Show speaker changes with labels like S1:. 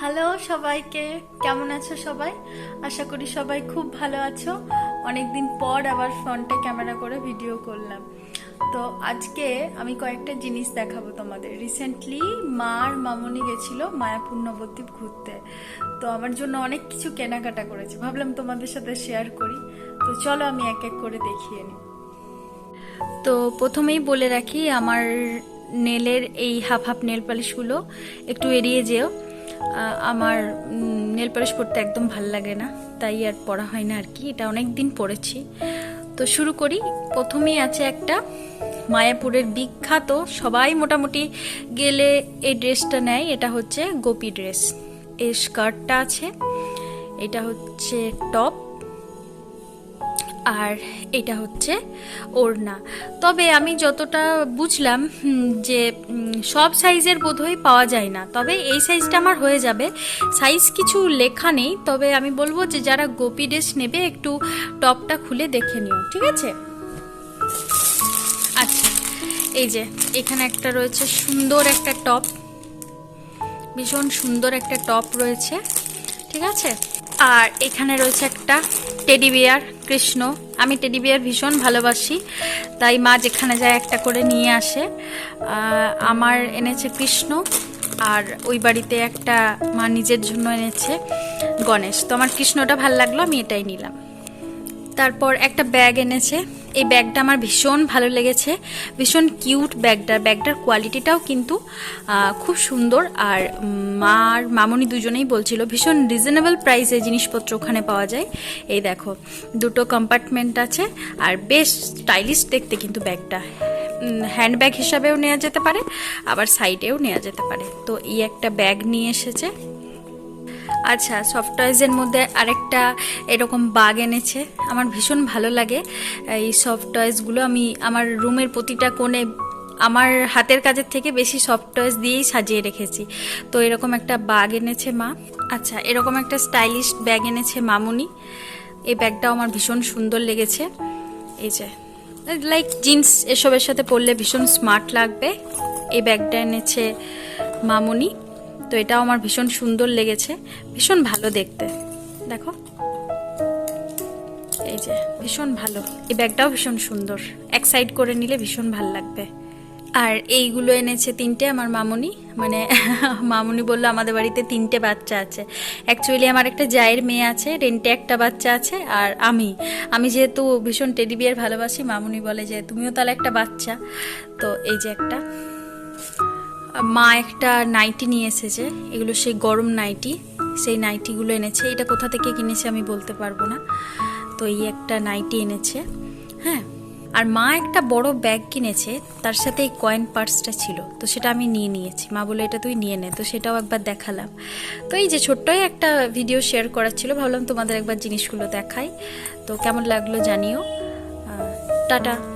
S1: Hello সবাইকে, কেমন আছো সবাই? আশা করি সবাই খুব ভালো আছো। অনেকদিন পর আবার ফ্রন্টে ক্যামেরা করে ভিডিও করলাম। তো আজকে আমি কয়েকটা জিনিস দেখাবো তোমাদের। রিসেন্টলি মা আর মামনি গেছিল মায়াপুর নবদ্বীপ ঘুরতে। তো আমার জন্য অনেক কিছু কেনাকাটা করেছে। ভাবলাম তোমাদের সাথে শেয়ার করি। তো চলো আমি এক এক করে দেখিয়ে নিই তো প্রথমেই বলে রাখি, আমার নেলের এই হাফ হাফ নেল পালিশগুলো একটু এড়িয়ে যেও। আমার নেল পালিশ পরতে একদম ভালো লাগে না, তাই আর পরা হয় না আর কি, এটা অনেক দিন পরেছি তো শুরু করি, প্রথমেই আছে একটা মায়াপুরের বিখ্যাত, সবাই মোটামুটি গেলে এই ড্রেসটা নেয়, এটা হচ্ছে গোপী ড্রেস। এই স্কার্টটা আছে, এটা হচ্ছে টপ। আর এটা হচ্ছে ওড়না। তবে আমি যতটা বুঝলাম যে সব সাইজের বোধহয় পাওয়া যায় না। তবে এই সাইজটা আমার হয়ে যাবে। সাইজ কিছু লেখা নেই, তবে আমি বলব যে, যারা গোপি ড্রেস নেবে, একটু টপটা খুলে দেখে নিও, ঠিক আছে? আচ্ছা এই যে, এখানে একটা রয়েছে সুন্দর একটা টপ। ভীষণ সুন্দর একটা টপ রয়েছে। ঠিক আছে? আর এখানে রয়েছে একটা টেডি বিয়ার কৃষ্ণ। আমি টেডি বিয়ার ভীষণ ভালোবাসি, তাই মা যেখানে যায় একটা করে নিয়ে আসে। আমার এনেছে কৃষ্ণ, আর ওই বাড়িতে একটা মা নিজের জন্য এনেছে গণেশ। তো আমার কৃষ্ণটা ভালো লাগল, আমি এটাই নিলাম। তারপর একটা ব্যাগ এনেছে এই ব্যাগটা আমার ভীষণ ভালো লেগেছে। ভীষণ কিউট ব্যাগটার ব্যাগটার কোয়ালিটিটাও কিন্তু খুব সুন্দর। আর উম, মা আর মামনি দুজনেই বলছিল ভীষণ রিজনেবল প্রাইসে জিনিসপত্র ওখানে পাওয়া যায়। এই দেখো দুটো কম্পার্টমেন্ট আছে। আর বেশ স্টাইলিশ দেখতে কিন্তু ব্যাগটা। হ্যান্ডব্যাগ হিসাবেও নেওয়া যেতে পারে আবার সাইডেও নেওয়া যেতে পারে। তো এই একটা ব্যাগ নিয়ে এসেছে। আচ্ছা সফট টয়েজের মধ্যে আরেকটা এরকম বাগ এনেছে। আমার ভীষণ ভালো লাগে। এই সফট টয়েসগুলো আমি আমার রুমের প্রতিটা কোণে আমার হাতের কাজের থেকে বেশি সফট টয়েস দিয়েই সাজিয়ে রেখেছি। তো এরকম একটা বাগ এনেছে মা। আচ্ছা এরকম একটা স্টাইলিশ ব্যাগ এনেছে মামুনি। এই ব্যাগটাও আমার ভীষণ সুন্দর লেগেছে। এই যে লাইক জিন্স এসবের সাথে পরলে ভীষণ স্মার্ট লাগবে। এই ব্যাগটা এনেছে মামুনি। তো এটাও আমার ভীষণ সুন্দর লেগেছে, ভীষণ ভালো দেখতে। দেখো। এই যে, ভীষণ ভালো। এই ব্যাগটাও ভীষণ সুন্দর। এক সাইড করে নিলে ভীষণ ভালো লাগবে। আর এইগুলো এনেছে তিনটে আমার মামুনি। মানে মামুনি বলল আমাদের বাড়িতে তিনটে বাচ্চা আছে। অ্যাকচুয়ালি আমার একটা জায়ের মেয়ে আছে, রেন্টে একটা বাচ্চা আছে, আর আমি। আমি যেহেতু ভীষণ টেডি বিয়ার ভালোবাসি, মামুনি বলে যে তুমিও তাহলে একটা বাচ্চা। তো এই যে একটা। মা একটা নাইটি নিয়ে এসেছে। এগুলো সেই গরম নাইটি। সেই নাইটিগুলো এনেছে। এটা কোথা থেকে কিনেছে আমি বলতে পারব না। তো এই একটা নাইটি এনেছে। হ্যাঁ আর মা একটা বড় ব্যাগ কিনেছে। তার সাথে এই কয়েন পার্সটা ছিল। তো সেটা আমি নিয়ে নিয়েছি। মা বলে এটা তুই নিয়ে নে। তো সেটাও একবার দেখালাম। তো এই যে ছোট্টই একটা ভিডিও শেয়ার করার ছিল। ভাবলাম তোমাদের একবার জিনিসগুলো দেখাই। তো কেমন লাগল জানিও। টাটা।